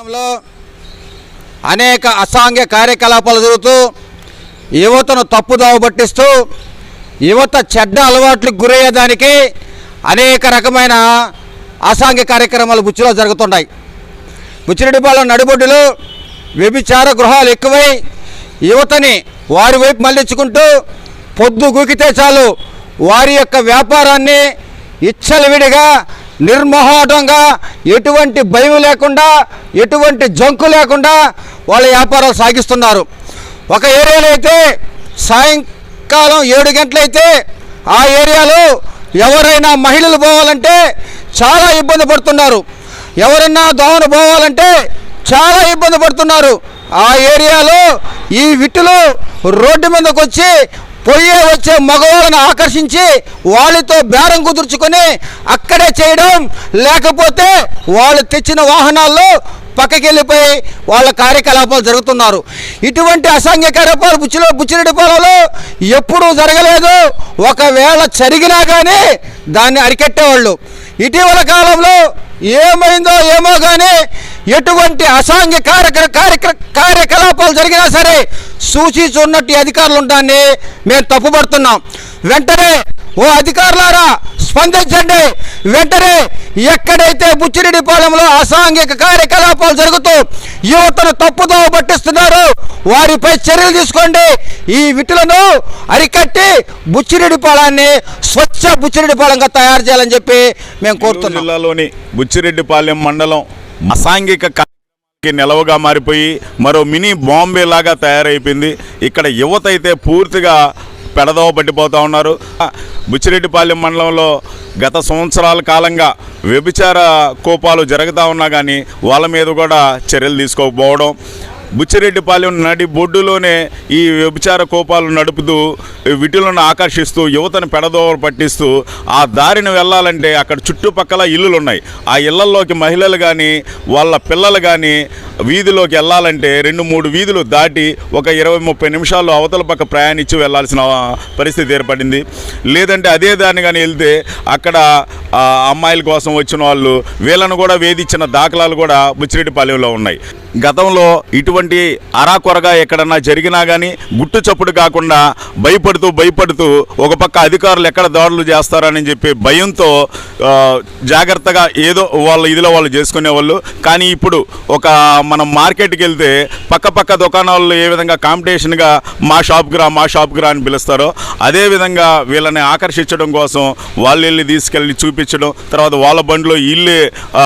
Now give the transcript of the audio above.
దేశంలో అనేక అసాంఘ్య కార్యకలాపాలు జరుగుతూ యువతను తప్పుదావ పట్టిస్తూ యువత చెడ్డ అలవాట్లకు గురయ్యేదానికి అనేక రకమైన అసాంఘ్య కార్యక్రమాలు బుచ్చిలో జరుగుతున్నాయి బుచ్చిరెడ్డిపాలెం నడిబొడ్డులు వ్యభిచార గృహాలు ఎక్కువై యువతని వారి వైపు మళ్ళించుకుంటూ పొద్దు గూకితే చాలు వారి యొక్క వ్యాపారాన్ని ఇచ్చలవిడిగా నిర్మోహటంగా ఎటువంటి భయం లేకుండా ఎటువంటి జంకు లేకుండా వాళ్ళ వ్యాపారాలు సాగిస్తున్నారు. ఒక ఏరియాలో అయితే సాయంకాలం ఏడు గంటలైతే ఆ ఏరియాలో ఎవరైనా మహిళలు పోవాలంటే చాలా ఇబ్బంది పడుతున్నారు. ఎవరన్నా దోమలు పోవాలంటే చాలా ఇబ్బంది పడుతున్నారు. ఆ ఏరియాలో ఈ విట్టులు రోడ్డు మీదకి వచ్చి పోయే వచ్చే మగవాళ్ళని ఆకర్షించి వాళ్ళతో బేరం కుదుర్చుకొని అక్కడే చేయడం లేకపోతే వాళ్ళు తెచ్చిన వాహనాల్లో పక్కకి వెళ్ళిపోయి వాళ్ళ కార్యకలాపాలు జరుగుతున్నారు. ఇటువంటి అసాంఘ్య కార్యకలాపాలు బుచ్చిలో బుచ్చిరెడ్డిపాలలో ఎప్పుడూ జరగలేదు. ఒకవేళ జరిగినా కానీ దాన్ని అరికెట్టేవాళ్ళు. ఇటీవల కాలంలో ఏమైందో ఏమో కానీ ఎటువంటి అసాంఘ్య కార్యక్ర కార్యక్ర కార్యకలాపాలు జరిగినా సరే సూచిస్తున్నట్టు అధికారులు ఉంటాన్ని మేము తప్పుపడుతున్నాం. వెంటనే ఓ అధికారులారా స్పందించండి. వెంటనే ఎక్కడైతే బుచ్చిరెడ్డిపాలెంలో అసాంఘిక కార్యకలాపాలు జరుగుతూ యువతను తప్పుదో పట్టిస్తున్నారు వారిపై చర్యలు తీసుకోండి. ఈ విటులను అరికట్టి బుచ్చిరెడ్డిపాలెన్ని స్వచ్ఛ బుచ్చిరెడ్డిపాలెంగా తయారు చేయాలని చెప్పి మేము కోరుతున్నాం. జిల్లాలోని బుచ్చిరెడ్డిపాలెం మండలం అసాంఘిక నిలవగా మారిపోయి మరో మినీ బాంబే లాగా తయారైపోయింది. ఇక్కడ యువత అయితే పూర్తిగా పెడదవ పట్టిపోతూ ఉన్నారు. బుచ్చిరెడ్డిపాలెం మండలంలో గత సంవత్సరాల కాలంగా వ్యభిచార కోపాలు జరుగుతూ ఉన్నా కానీ వాళ్ళ మీద కూడా చర్యలు తీసుకోకపోవడం బుచ్చిరెడ్డిపాలెం నడి బొడ్డులోనే ఈ వ్యభిచార కోపాలు నడుపుతూ విటులను ఆకర్షిస్తూ యువతను పెడదోవ పట్టిస్తూ ఆ దారిని వెళ్ళాలంటే అక్కడ చుట్టుపక్కల ఇల్లులు ఉన్నాయి ఆ ఇళ్ళల్లోకి మహిళలు కానీ వాళ్ళ పిల్లలు కానీ వీధిలోకి వెళ్ళాలంటే రెండు మూడు వీధులు దాటి ఒక ఇరవై ముప్పై నిమిషాలు అవతల పక్క ప్రయాణించి వెళ్ళాల్సిన పరిస్థితి ఏర్పడింది. లేదంటే అదే దాన్ని కానీ వెళ్తే అక్కడ అమ్మాయిల కోసం వచ్చిన వాళ్ళు వీళ్ళను కూడా వేధించిన దాఖలాలు కూడా బుచ్చిరెడ్డిపాలెంలో ఉన్నాయి. గతంలో ఇటువంటి అరాకొరగా ఎక్కడన్నా జరిగినా కానీ గుట్టు చప్పుడు కాకుండా భయపడుతూ భయపడుతూ ఒక పక్క అధికారులు ఎక్కడ దాడులు చేస్తారని చెప్పి భయంతో జాగ్రత్తగా ఏదో వాళ్ళ ఇదిలో వాళ్ళు చేసుకునేవాళ్ళు. కానీ ఇప్పుడు ఒక మనం మార్కెట్కి వెళ్తే పక్క పక్క దుకాణాల్లో ఏ విధంగా కాంపిటీషన్గా మా షాప్కి రా మా షాప్కి రా అని పిలుస్తారో అదేవిధంగా వీళ్ళని ఆకర్షించడం కోసం వాళ్ళు వెళ్ళి తీసుకెళ్ళి చూపించడం తర్వాత వాళ్ళ బండిలో ఇల్లే